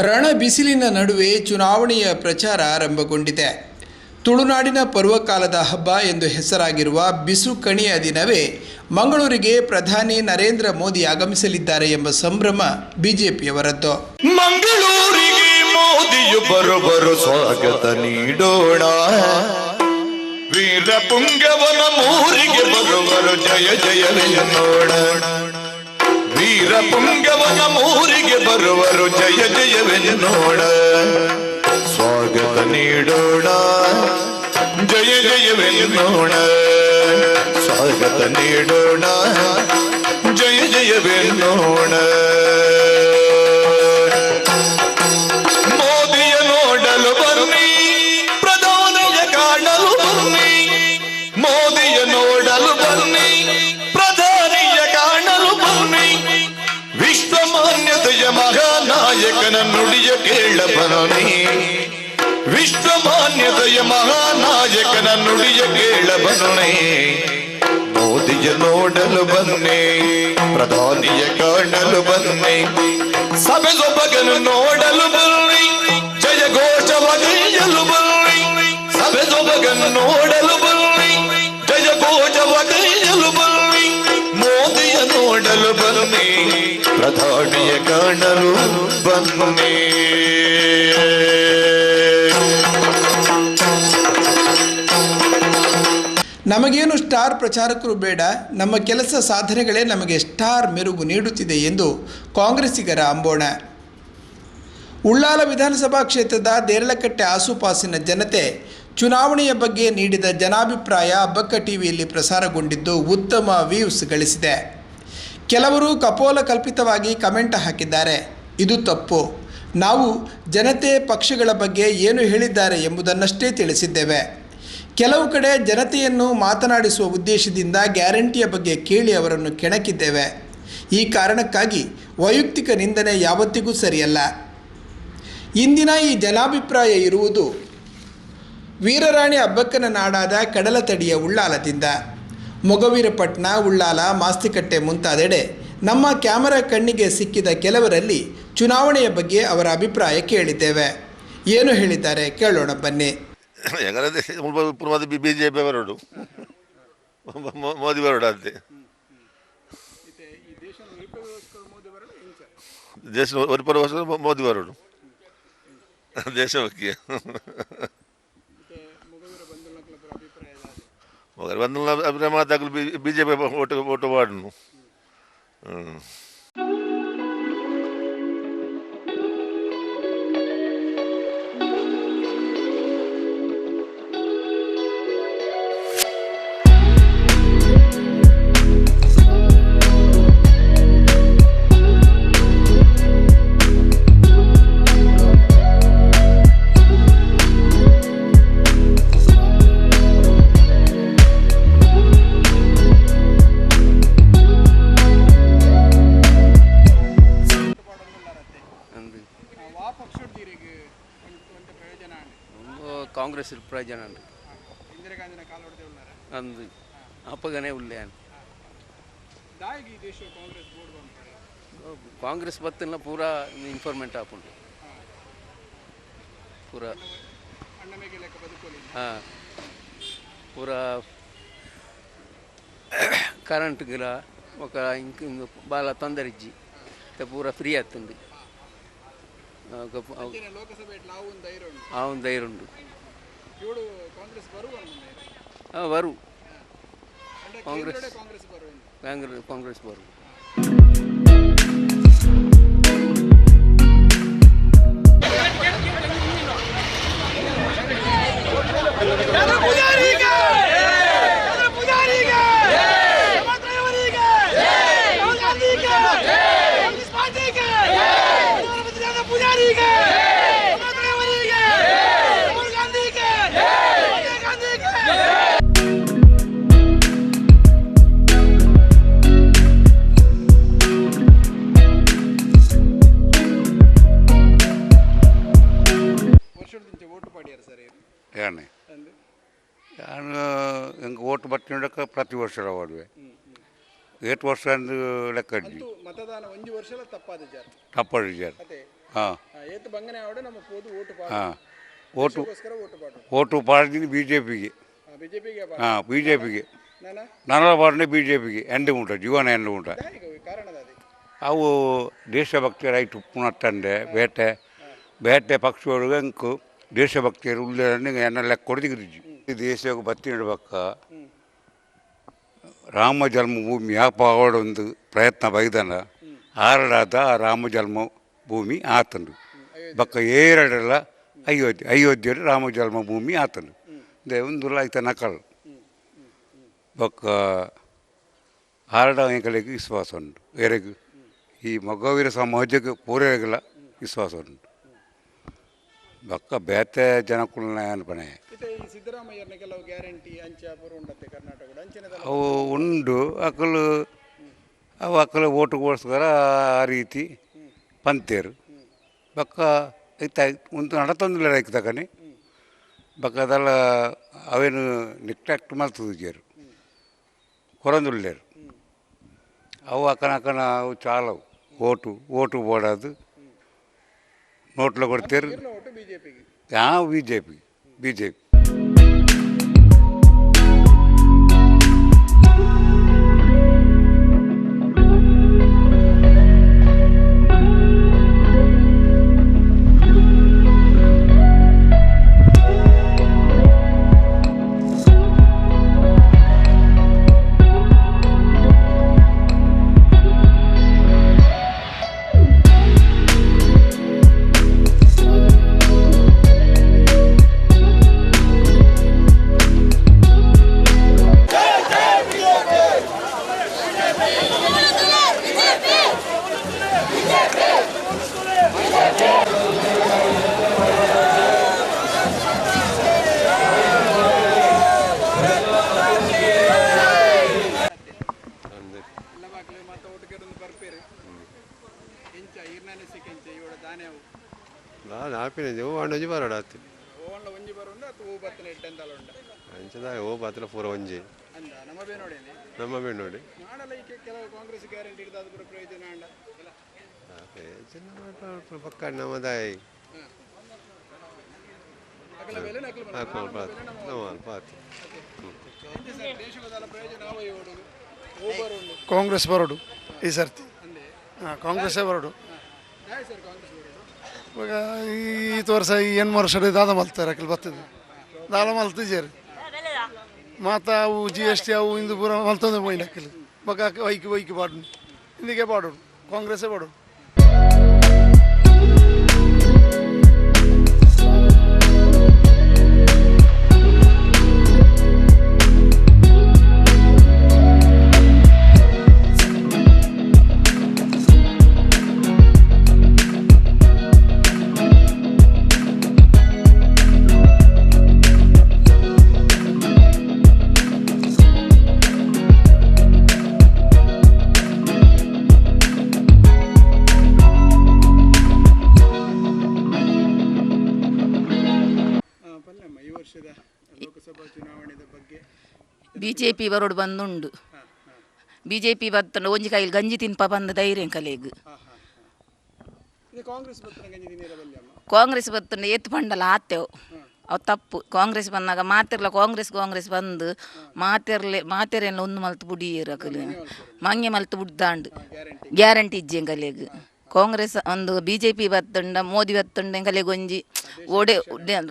ರಣ ಬಿಸಿಲಿನ ನಡುವೆ ಚುನಾವಣೆಯ ಪ್ರಚಾರ ಆರಂಭಗೊಂಡಿದೆ. ತುಳುನಾಡಿನ ಪರ್ವಕಾಲದ ಹಬ್ಬ ಎಂದು ಹೆಸರಾಗಿರುವ ಬಿಸು ಕಣಿಯ ದಿನವೇ ಮಂಗಳೂರಿಗೆ ಪ್ರಧಾನಿ ನರೇಂದ್ರ ಮೋದಿ ಆಗಮಿಸಲಿದ್ದಾರೆ ಎಂಬ ಸಂಭ್ರಮ ಬಿಜೆಪಿಯವರದ್ದು. ಮಂಗಳೂರಿಗೆ ಮೋದಿಯು ಸ್ವಾಗತ ನೀಡೋಣ. ವೀರ ಪುಂಗವನ ಮೂರಿಗೆ ಬರುವರು ಜಯ ಜಯ ಪುಂಗವನ ಮೂರಿಗೆ ಬರುವರು ಜಯ ಜಯವೆನ್ನೋಣ ಸ್ವಾಗತ ನೀಡೋಣ ಜಯ ಜಯವೆನ್ನೋಣ ಸ್ವಾಗತ ನೀಡೋಣ ಜಯ ಜಯವೆನ್ನೋಣ ಕೇಳ ಬನ್ನಿ ವಿಶ್ವಮಾನ್ಯತೆಯ ಮಹಾನಾಯಕನ ನುಡಿಯ ಕೇಳ ಬನ್ನಿ ಮೋದಿಯ ನೋಡಲು ಬನ್ನಿ ಪ್ರಧಾನಿಯ ಕಾಣಲು ಬನ್ನಿ ಸಭೆ ಸೊಬಗನು ನೋಡಲು ಬನ್ನಿ ಜಯ ಘೋಷವಗೈಯಲು ಬನ್ನಿ ಸಭೆ ಸೊಬಗನ್ನು ನೋಡಲು ಬನ್ನಿ ಜಯ ಘೋಷವಗೈಯಲು ಬನ್ನಿ ಮೋದಿಯ ನೋಡಲು ಬನ್ನಿ ಪ್ರಧಾನಿಯ ಕಾಣಲು ಬನ್ನಿ. ನಮಗೇನು ಸ್ಟಾರ್ ಪ್ರಚಾರಕರು ಬೇಡ, ನಮ್ಮ ಕೆಲಸ ಸಾಧನೆಗಳೇ ನಮಗೆ ಸ್ಟಾರ್ ಮೆರುಗು ನೀಡುತ್ತಿದೆ ಎಂದು ಕಾಂಗ್ರೆಸ್ಸಿಗರ ಅಂಬೋಣ. ಉಳ್ಳಾಲ ವಿಧಾನಸಭಾ ಕ್ಷೇತ್ರದ ದೇರಳಕಟ್ಟೆ ಆಸುಪಾಸಿನ ಜನತೆ ಚುನಾವಣೆಯ ಬಗ್ಗೆ ನೀಡಿದ ಜನಾಭಿಪ್ರಾಯ ಅಬ್ಬಕ್ಕ ಟಿವಿಯಲ್ಲಿ ಪ್ರಸಾರಗೊಂಡಿದ್ದು ಉತ್ತಮ ವ್ಯೂಸ್ ಗಳಿಸಿದೆ. ಕೆಲವರು ಕಪೋಲ ಕಲ್ಪಿತವಾಗಿ ಕಮೆಂಟ್ ಹಾಕಿದ್ದಾರೆ, ಇದು ತಪ್ಪು. ನಾವು ಜನತೆ ಪಕ್ಷಗಳ ಬಗ್ಗೆ ಏನು ಹೇಳಿದ್ದಾರೆ ಎಂಬುದನ್ನಷ್ಟೇ ತಿಳಿಸಿದ್ದೇವೆ. ಕೆಲವು ಕಡೆ ಜನತೆಯನ್ನು ಮಾತನಾಡಿಸುವ ಉದ್ದೇಶದಿಂದ ಗ್ಯಾರಂಟಿಯ ಬಗ್ಗೆ ಕೇಳಿ ಅವರನ್ನು ಕೆಣಕಿದ್ದೇವೆ. ಈ ಕಾರಣಕ್ಕಾಗಿ ವೈಯಕ್ತಿಕ ನಿಂದನೆ ಯಾವತ್ತಿಗೂ ಸರಿಯಲ್ಲ. ಇಂದಿನ ಈ ಜನಾಭಿಪ್ರಾಯ ಇರುವುದು ವೀರರಾಣಿ ಅಬ್ಬಕ್ಕನ ನಾಡಾದ ಕಡಲತಡಿಯ ಉಳ್ಳಾಲದಿಂದ. ಮೊಗವೀರಪಟ್ನ, ಉಳ್ಳಾಲ, ಮಾಸ್ತಿಕಟ್ಟೆ ಮುಂತಾದೆಡೆ ನಮ್ಮ ಕ್ಯಾಮರಾ ಕಣ್ಣಿಗೆ ಸಿಕ್ಕಿದ ಕೆಲವರಲ್ಲಿ ಚುನಾವಣೆಯ ಬಗ್ಗೆ ಅವರ ಅಭಿಪ್ರಾಯ ಕೇಳಿದ್ದೇವೆ. ಏನು ಹೇಳಿದ್ದಾರೆ ಕೇಳೋಣ ಬನ್ನಿ. ಬಿ ಜೆ ಪಿ ಮೋದಿ ಬರೋಡ ಅಂತೆ. ದೇಶ ಒರಿಪರ ಮೋದಿ ಬರೋಡು ದೇಶಕ್ಕೆ ಬಂದ ಅಭಿಪ್ರಾಯ ಮಾತಾಗಲು B J P vote ಒಂದು ಕಾಂಗ್ರೆಸ್ ಪ್ರಯೋಜನ ಅಂದು ಅಂದು ಅಪ್ಪಗನೇ ಉಳ್ಳೆ ಅನ್ ಕಾಂಗ್ರೆಸ್ ಬತ್ತಿನ ಪೂರಾ ಇನ್ಫಾರ್ಮೆಂಟ್ ಆಪುಂಡು ಪೂರಾ ಹಾಂ ಪೂರಾ ಕರೆಂಟ್ ಗಿಲ ఒక ఇంక బాగా తొందర ఇచ్చి పూరా ఫ్రీ అవుతుంది ఒక అవును ధైర్యం ఇప్పుడు కాంగ్రెస్ బరువు వరు కాంగ్రెస్ కాంగ్రెస్ బరువు కాంగ్రెస్ బరువు ಪ್ರತಿ ವರ್ಷ ರಾವಡ್ವೆ ಏಟ್ ವರ್ಷ ಅಂದು ಲೆಕ್ಕ ಇಡ್ಲಿ. ಮತದಾನ ವರ್ಷ ತಪ್ಪಾದ ಜಾರ್ ತಪ್ಪಾದ ಜಾರ್ ಹಾಂ. ಏತ್ ಬಂಗನೆ ಆವಡೆ ನಮ್ಮ ಪೋದು ಓಟು ಹಾಂ. ಓಟು ಓಟು ಪಾಡು. ಓಟು ಪಾಡಿದ್ದೀನಿ ಬಿ ಜೆ ಪಿಗೆ ಬಿಜೆಪಿಗೆ ಹಾಂ ಬಿ ಜೆ ಪಿಗೆ ನನ್ನ ಪಾಡಿನ ಬಿ ಜೆ ಪಿಗೆ ಎಂಡು ಉಂಟ ಜೀವನ ಎಂಡು ಉಂಟ. ಅವು ದೇಶಭಕ್ತಿ ಉಪ್ಪು ನಟ್ಟಂಡೆ ಬೇಟೆ. ಬೇಟೆ ಪಕ್ಷಿಯೊಳಗೆ ಅಂಕು ದೇಶಭಕ್ತಿಯರು ಉಳ್ಳೆರನ್ನು ಎನ್ನ ಲೆಕ್ಕ ಕೊಡ್ದಿಗಿರಿಜಿ ಈ ದೇಶಕ್ಕೆ ಬತ್ತಿ ನಡ್ಬಕ್ಕ ರಾಮ ಜನ್ಮಭೂಮಿ ಯಾಪಾವಡೊಂದು ಪ್ರಯತ್ನ ಬೈದನ, ಆರಡಾದ ಆ ರಾಮ ಜನ್ಮ ಭೂಮಿ ಆತನು ಬಕ್ಕ ಏರಡೆಲ್ಲ ಅಯೋಧ್ಯೆ ಅಯೋಧ್ಯೆ ರಾಮ ಜನ್ಮಭೂಮಿ ಆತನು ಒಂದು ಆಯ್ತ ನಕಲ್. ಬೊಕ್ಕ ಆರಡ ವಿಶ್ವಾಸ ಉಂಟು. ಎರೆಗು ಈ ಮಗವೀರ ಸಮಾಜಕ್ಕೆ ಪೂರೈಗಲ ವಿಶ್ವಾಸ ಉಂಟು. ಬೊಕ್ಕ ಬೇತೆ ಜನಕುಲ್ನ ಅನ್ಪಣೆ. ಸಿದ್ದರಾಮಯ್ಯನ ಕೆಲವು ಗ್ಯಾರಂಟಿ ಉಂಡತ್ತೆ ಕರ್ನಾಟಕದ ಅವು ಉಂಡು ಅಕ್ಕಲು ಅವು ಅಕ್ಕಲು ಓಟುಗೋಸ್ಕರ ಆ ರೀತಿ ಪಂತೇರು. ಬಕ್ಕ ಐತ ಒಂದು ನಡತೊಂದಿಲ್ಲ ರೈತ ತಕನಿ. ಬಕ್ಕ ಅದೆಲ್ಲ ಅವೇನು ನಿಕ್ಟಾಕ್ಟ್ ಮಲ್ತುಜೇರು ಕೊರಂದುಳ್ಳೇರು. ಅವು ಅಕ್ಕನ ಅಕ್ಕನ ಅವು ಚಾಲವು. ಓಟು ಓಟು ಬೋಡೋದು ನೋಟ್ಲು ಕೊಡ್ತೀರು ಒಟ್ಟು ಬಿಜೆಪಿಗೆ ಯಾವ ಬಿ ಜೆ ಪಿ ಬಿ ಬರೋಡ ಆತು. ಒಂಜಿ ಬರುಂಡ ಅಥವಾ ಹೂ ಬತ್ತನ ಇಟ್ಟಂತಲ್ಲ ಉಂಡ ಅಂಚದ ಓ ಬಾತಲ ಪೂರ ಒಂಜಿ. ಅಂದ ನಮ್ಮ ಬೇ ನಮ್ಮ ನೋಡಿ. ಮಾಡಲ್ಲ ಈಗ ಕೆಲವು ಕಾಂಗ್ರೆಸ್ ಗ್ಯಾರಂಟಿ ಇಡ್ದಾದ ಪೂರ ಪ್ರಯೋಜನ ಅಂಡ ಪಕ್ಕ ನಮ್ಮದಾಯಿ. ಕಾಂಗ್ರೆಸ್ ಬರೋಡು ಈ ಸರ್ತಿ. ಕಾಂಗ್ರೆಸ್ ಕಾಂಗ್ರೆಸ್ಸೇ ಬರೋಡು. ಇವಾಗ ಈ ವರ್ಷ ಏನು ವರ್ಷ ದಾದ ಮಲ್ತಾರೆ ಅಕಲ್ ಬರ್ತದೆ. ದಾದ ಮಲ್ತಿದ್ದಾರೆ ಮಾತ ಅವು ಜಿ ಎಸ್ ಟಿ ಅವು ಇಂದು ಪೂರ ಮಲ್ತಂದ್ರೆ ಮೈಂಡ್ ಅಕ್ಕಲ್. ಮಗ ವೈಕಿ ವೈಕಿ ಪಾಡು ಇಂದಿಗೆ ಪಾಡೋಡು ಕಾಂಗ್ರೆಸ್ಸೇ ಪಾಡೋಡು ಬಿ ಜೆ ಪಿ ಬರೋಡು ಬಂದುಂಡು. ಬಿ ಜೆ ಪಿ ಬತ್ತಂಡು ಒಂಜಿ ಕೈಲಿ ಗಂಜಿ ತಿನ್ಪ ಬಂದ ಧೈರ್ಯ ಕಲೆಗ್. ಕಾಂಗ್ರೆಸ್ ಬತ್ತಂಡು ಎತ್ತು ಪಂಡಲ ಆತೆವು ಅವು ತಪ್ಪು. ಕಾಂಗ್ರೆಸ್ ಬಂದಾಗ ಮಾತಿರ್ಲ ಕಾಂಗ್ರೆಸ್ ಕಾಂಗ್ರೆಸ್ ಬಂದು ಮಾತಿರ್ಲೆ ಮಾತಿರೆಲ್ಲ ಒಂದು ಮಲ್ತು ಬುಡಿಯರು ಅಕಲು ಮಂಗೆ ಮಲ್ತು ಬುಡ್ದಾಂಡು. ಗ್ಯಾರಂಟಿ. ಇಜ್ಜೆ ಕಲೆಗ್. ಕಾಂಗ್ರೆಸ್ ಒಂದು ಬಿ ಜೆ ಪಿ ಬತ್ತಂಡ ಮೋದಿ ಬತ್ತುಂಡ ಕಲೆ ಗೊಂಜಿ ಓಡೆ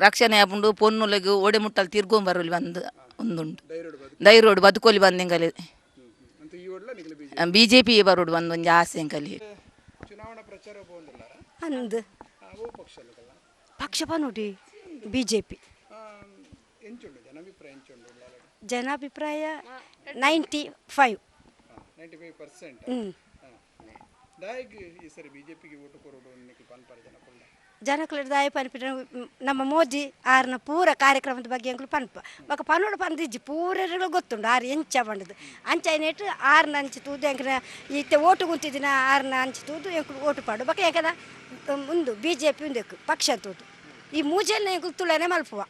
ರಕ್ಷಣೆ ಆಪುಂಡು ಪೊನ್ನುಲಗು ಓಡೆ ಮುಟ್ಟಲ್ಲಿ ತಿರ್ಗೊಂಬರಲಿ ಬಂದು ಒಂದುಂಟು. ದೈರೋಡು ಬದುಕೋಲಿ ಬಂದೆಂಗಲೆ ಅಂತ ಈ ಒಳ್ಳೆ ನಿಖಿಲ ಬಿಜೆಪಿ ಬಿ ಜೆ ಪಿ ಬರೋಡು ಬಂದು ಒಂಜಿ ಆಸೆ ಕಲಿ ಅಂದು ಪಕ್ಷ ನೋಡಿ ಬಿ ಜೆ ಪಿ ಜನಾಭಿಪ್ರಾಯ ಜನಾಭಿಪ್ರಾಯ ninety five. Ninety five percent. ಹ್ಞೂ ದಾಯಿಗ್ ಈ ದಾಯ ನಮ್ಮ ಮೋದಿ ಆರ್ನ ಪೂರ ಕಾರ್ಯಕ್ರಮದ ಬಗ್ಗೆ ಎಂಕುಲು ಪನ್ಪ. ಬೊಕ ಪನೋಡು ಪಂದಿಜ್ಜಿ ಪೂರ ಗೊತ್ತುಂಡು, ಆರು ಎಂಚ ಬಂಡದು. ಅಂಚೈನೇಟ್ ಆರ್ನ ಅಂಚಿ ತೂದು ಎಂಕ್ನ ಈತೆ ಓಟು ಗುಂತಿದಿನ ಆರ್ನ ಅಂಚಿ ತೂದು ಎಂಕುಲು ಓಟು ಪಾಡು. ಬೊಕ ಯಾಕದ? ಮುಂದು ಬಿ ಜೆ ಪಿ ಉಂದೆಕ್ಕು ಪಕ್ಷ ತೂದು. ಈ ಮೂಜೆಲ್ಲ ಎಂಕುಲು ತುಳನೆ ಮಲ್ಪುವ.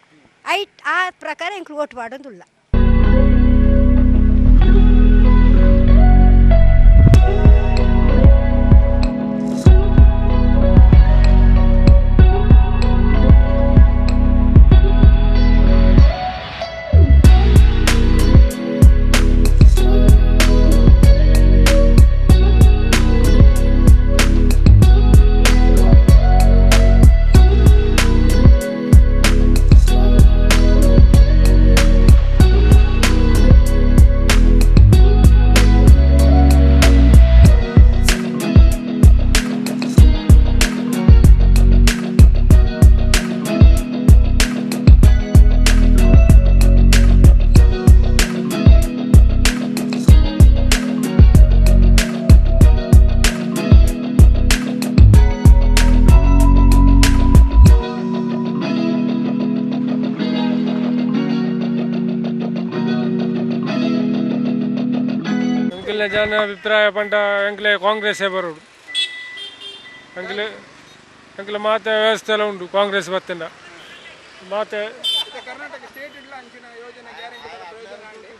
ಐಟ್ ಆ ಪ್ರಕಾರ ಎಂಕುಲು ಓಟು ಪಾಡೋದುಲ್ಲ. ಅಭಿಪ್ರಾಯ ಪಂಡ ಎಂಕ್ಲೆ ಕಾಂಗ್ರೆಸ್ಸೇ ಬರೋಡು ಎಂಕ್ಲೆ ಎಂಕ್ಲೆ ಮಾತೆ ವ್ಯವಸ್ಥೆ ಎಲ್ಲ ಉಂಟು ಕಾಂಗ್ರೆಸ್ ಬತ್ತಿಂದ ಮಾತೆ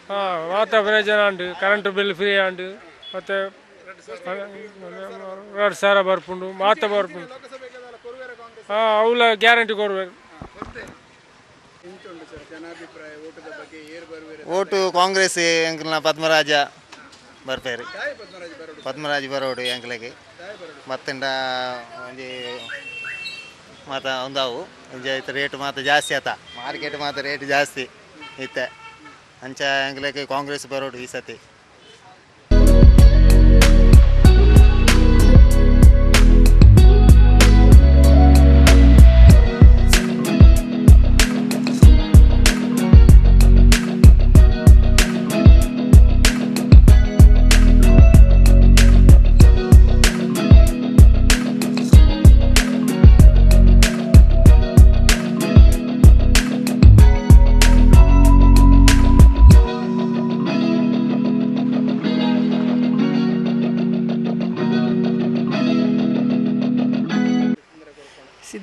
ಹಾಂ, ಮಾತ ಪ್ರಯೋಜನ ಉಂಟು. ಕರೆಂಟ್ ಬಿಲ್ ಫ್ರೀ ಉಂಟು. ಮತ್ತು ಎರಡು ಸಾವಿರ ಬರ್ಪುಂಡು ಮಾತ ಬರ್ಪುಂಡು ಹಾ ಅವಳ ಗ್ಯಾರಂಟಿ ಕೊಡ್ಬೇಕು. ಓಟು ಕಾಂಗ್ರೆಸ್ ಎಂಕಲ್ನ ಪದ್ಮರಾಜ? ಬರ್ಪೇರು ಪದ್ಮರಾಜ್ ಬರೋಡು ಮತ್ತಿಂದ ಎಂಕಲಿಗೆ. ಮತ್ತಂಡ ಒಂಜಿ ಮಾತ ಒಂದಾವು. ಇಂಜೈತ ರೇಟ್ ಮಾತ ಜಾಸ್ತಿ ಆತ. ಮಾರ್ಕೆಟ್ ಮಾತ ರೇಟ್ ಜಾಸ್ತಿ ಇತ್ತೆ. ಅಂಚ ಎಂಕ್ಲೆಗೆ ಕಾಂಗ್ರೆಸ್ ಬರೋಡು ಈ ಸತಿ.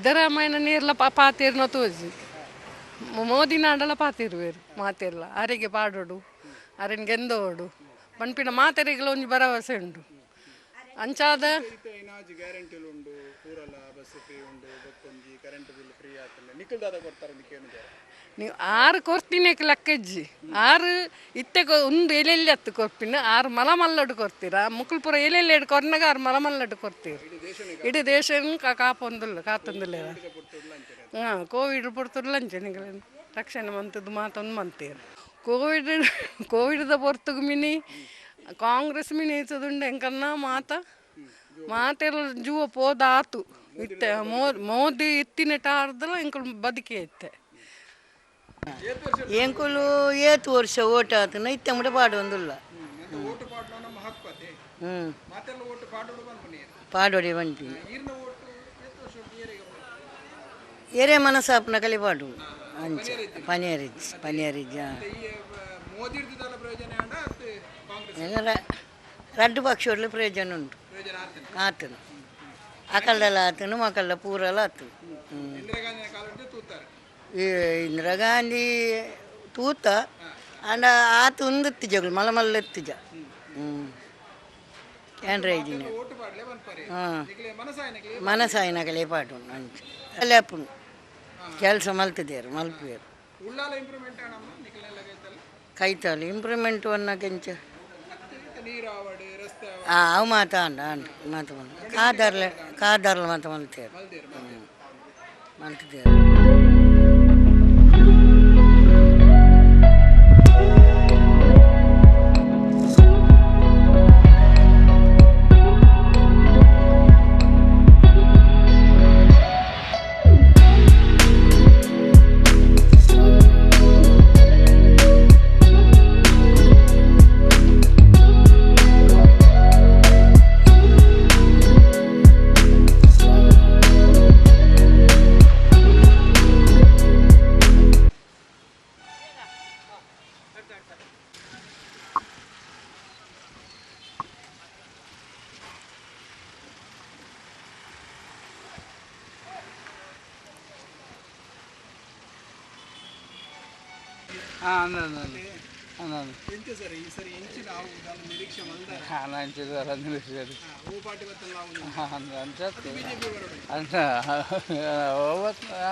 ಸಿದ್ದರಾಮಯ್ಯನ ನೀರ್ಲ ಪಾತೀರ್ನ ತೋಜಿ ಮೋದಿ ನಾಡಲ ಪಾತಿರುವೇರು ಮಾತೆರ್ಲ. ಅರೆಗೆ ಪಾಡೋಡು, ಅರೆನ್ ಗೆಂದೋಡು. ಪನ್ಪಿನ ಮಾತೆರೆಗಳ ಒಂಜಿ ಭರವಸೆ ಉಂಡು ಅಂಚಾದ ನೀವು ಆರು ಕೊರ್ತೀನಿ ಲಕ್ಕಜ್ಜಿ. ಆರು ಇತ್ತೆ ಒಂದು ಎಲೆಲ್ಲಿ ಹತ್ತು ಕೊರ್ಪಿನ ಆರು ಮಲ ಮಲ್ಲಡು ಕೊರ್ತೀರ ಮುಕ್ಕಳ್ಪುರ ಎಲೆಲ್ಲಿ ಕೊರ್ನಾಗ ಆರು ಮಲ ಮಲ್ಲಡು ಕೊರ್ತೀರ. ಇಡೀ ದೇಶ ಕಾಪೊಂದಿಲ್ಲ ಕಾತೊಂದಿಲ್ಲ ಹಾಂ ಕೋವಿಡ್ ಪೊರ್ತುಡು ಲಂಚನೆಗಳನ್ನು ರಕ್ಷಣೆ ಮಂತದ್ದು ಮಾತೊಂದು ಮಂತೀರ. ಕೋವಿಡ್ ಕೋವಿಡ್ದ ಪೊರ್ತುಗು ಮಿನಿ ಕಾಂಗ್ರೆಸ್ ಮಿನಿ ಇತ್ತದುಂಡು ಎಂಕನ್ನ ಮಾತ? ಮಾತೆಲ್ಲ ಜೀವ ಪೋದಾತು. ಇತ್ತೆ ಮೋ- ಮೋದಿ ಇತ್ತಿನ ಟಾರ್ದಲ್ಲ ಎಂಕಲ್ ಬದುಕಿ ಇತ್ತೆ. ಎಂಕುಲು ಏತು ವರ್ಷ ಓಟ್ ಆತನ ಇತ್ತ ಮುಡ ಪಾಡೊಂದುಲ್ಲ ಓಟು ಪಾಡ್ನ ನಮ್ಮ ಹಕ್ಕು ಹ್ಞೂ ಮಾತೆಲ್ಲ ಓಟು ಪಾಡೋಡು ಬಂದ್ಬಿಡಿ ಪಾಡೋಡಿ ಬಂಟಿ ಈರ್ನ ಓಟು ಎಷ್ಟು ವರ್ಷ ಉಂಟು ಏರಿಗೆ ಎರೆ ಮನಸಾಪನ ಕಲಿ ಪಾಡು ಅಂಚ ಪನಿಯರಿಜ್ ಪನಿಯರಿಜ್ ಈ ಮೋದಿ ಇರ್ತಿದ್ದಲ್ಲ ಪ್ರಯೋಜನ ಆಂಡ ಅದು ಕಾಂಗ್ರೆಸ್ ಎಂಗಲ ರಡ್ಡು ಪಕ್ಷೋಡ್ಲು ಪ್ರಯೋಜನ ಉಂಟು ಪ್ರಯೋಜನ ಆಗ್ತದೆ ಆತನು ಅಕಲ್ದಲ್ಲ ಆತನು ಮಕ್ಕಳ ಪೂರಲ್ಲ ಆತು ಹ್ಞೂ ಇಂದಿರಾ ಗಾಂಧಿನ ಕಾಲಕ್ಕೆ ತೂತಾರೆ ಈ ಇಂದಿರಾ ಗಾಂಧಿ ತೂತ ಅಂಡ ಆತ ಒಂದು ಎತ್ತಿಜಗಳು ಮಲ ಮಲ್ಲ ಎತ್ತಿಜ ಹ್ಞೂ ಪಾಡ್ಲೆ ಬಂದ್ಪಾರಿ ಹಾಂ ನಿಕ್ಲೆ ಮನಸಾಯನಕ್ಕೆ ಮನಸಾಯಿನ ಕಲೆ ಪಾಡು ಅಂಚ. ಕೆಲಸ ಮಲ್ತಿದ್ದೇರು ಮಲ್ಪಿಯರು ಉಳ್ಳಾಲ ಇಂಪ್ರೂವ್ಮೆಂಟ್ ಆಣಮ್ಮ ನಿಕ್ಲೆಲ್ಲ ಕೈತಲ್ಲ? ಕೈತಲ್ಲಿ ಇಂಪ್ರೂವ್ಮೆಂಟ್ ಅನ್ನ ಕೆಂಚ. ನೀರಾವಡಿ ರಸ್ತೆ ಆ ಅವು ಮಾತ ಅಂಡ ಅಂಡ ಮಾತ ಮಲ್ ಕಾದರ್ಲೆ ಕಾದರ್ಲ ಮಾತ ಹ್ಞೂ ಮಲ್ತಿದ್ದೇರು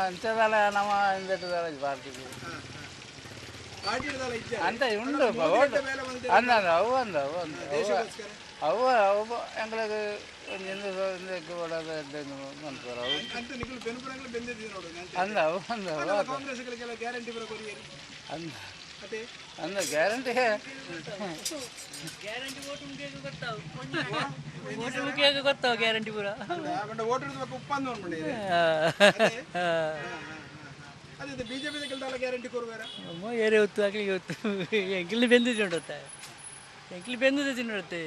ಅಂಚದಲ್ಲ ನಮ್ಮ ಇಂದೆಟ್ಟದಲ್ಲ ಪಾರ್ಟಿಗೆ ಅಂತ ಉಂಡು ಅವು ಅಂದ ಅವು ದೇಶಕ್ಕೋಸ್ಕರ. ಅವು ಅವು ಎಂಗಳಿಗೆ ಒಂದು ಅಂದ ಅಂದ ಗ್ಯಾರಂಟಿ ಅಂದ. ಅಂದ ಗ್ಯಾರಂಟಿ ಗೊತ್ತಾವ? ಗ್ಯಾರಂಟಿ ಪೂರ? ಗ್ಯಾರಂಟಿ ಏರೆ ಹೊತ್ತು ಅಕ್ಲಿಗೆ ಹೊತ್ತು. ಎಂಕಿಲಿ ಬೆಂದಿದ್ದು ನೋಡುತ್ತೆ. ಎಂಕಿಲಿ ಬೆಂದಿದ್ದು ನೋಡುತ್ತೆ.